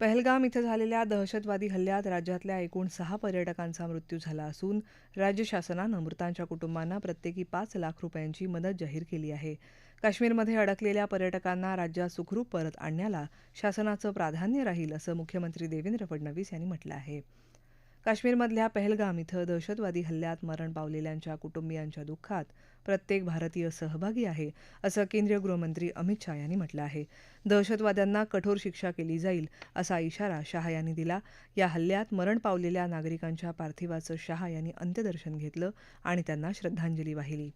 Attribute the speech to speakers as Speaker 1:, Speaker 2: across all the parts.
Speaker 1: पहलगाम इथं झालेल्या दहशतवादी हल्ल्यात राज्यातल्या एकूण सहा पर्यटकांचा मृत्यू झाला असून राज्य शासनानं मृतांच्या कुटुंबांना प्रत्येकी पाच लाख रुपयांची मदत जाहीर केली आहे. काश्मीरमध्ये अडकलेल्या पर्यटकांना राज्यात सुखरूप परत आणण्याला शासनाचं प्राधान्य राहील असं मुख्यमंत्री देवेंद्र फडणवीस यांनी म्हटलं आहे. काश्मीरमधल्या पहलगाम इथं दहशतवादी हल्ल्यात मरण पावलेल्यांच्या कुटुंबियांच्या दुःखात प्रत्येक भारतीय सहभागी आहे असं केंद्रीय गृहमंत्री अमित शहा यांनी म्हटलं आहे. दहशतवाद्यांना कठोर शिक्षा केली जाईल असा इशारा शहा यांनी दिला. या हल्ल्यात मरण पावलेल्या नागरिकांच्या पार्थिवाचं शहा यांनी अंत्यदर्शन घेतलं आणि त्यांना श्रद्धांजली वाहिली.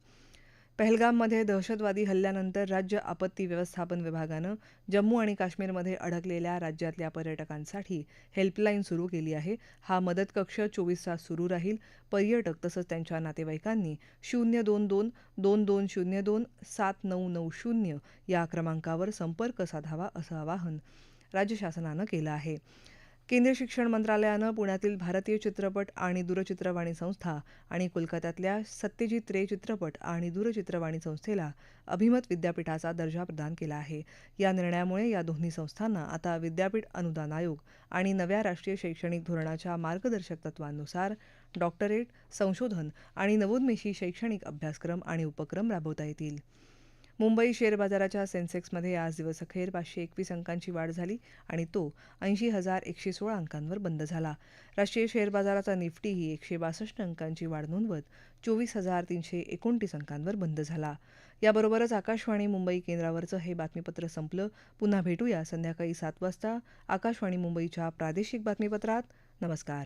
Speaker 1: पहलगाममध्ये दहशतवादी हल्ल्यानंतर राज्य आपत्ती व्यवस्थापन विभागानं जम्मू आणि काश्मीरमध्ये अडकलेल्या राज्यातल्या पर्यटकांसाठी हेल्पलाईन सुरू केली आहे. हा मदत कक्ष चोवीस तास सुरू राहील. पर्यटक तसंच त्यांच्या नातेवाईकांनी शून्य दोन दोन दोन दोन शून्य दोन सात नऊ नऊ शून्य या क्रमांकावर संपर्क साधावा असं आवाहन राज्य शासनानं केलं आहे. केंद्रीय शिक्षण मंत्रालयानं पुण्यातील भारतीय चित्रपट आणि दूरचित्रवाणी संस्था आणि कोलकात्यातल्या सत्यजित रे चित्रपट आणि दूरचित्रवाणी संस्थेला अभिमत विद्यापीठाचा दर्जा प्रदान केला आहे. या निर्णयामुळे या दोन्ही संस्थांना आता विद्यापीठ अनुदान आयोग आणि नव्या राष्ट्रीय शैक्षणिक धोरणाच्या मार्गदर्शक तत्वांनुसार डॉक्टरेट संशोधन आणि नवोन्मेषी शैक्षणिक अभ्यासक्रम आणि उपक्रम राबवता येतील. मुंबई शेअर बाजाराच्या सेन्सेक्समध्ये आज दिवसअखेर पाचशे एकवीस अंकांची वाढ झाली आणि तो ऐंशी हजार एकशे सोळा अंकांवर बंद झाला. राष्ट्रीय शेअर बाजाराचा निफ्टीही एकशे बासष्ट अंकांची वाढ नोंदवत चोवीस हजार तीनशे एकोणतीस अंकांवर बंद झाला. याबरोबरच आकाशवाणी मुंबई केंद्रावरचं हे बातमीपत्र संपलं. पुन्हा भेटूया संध्याकाळी सात वाजता. आकाशवाणी मुंबईच्या प्रादेशिक बातमीपत्रात. नमस्कार.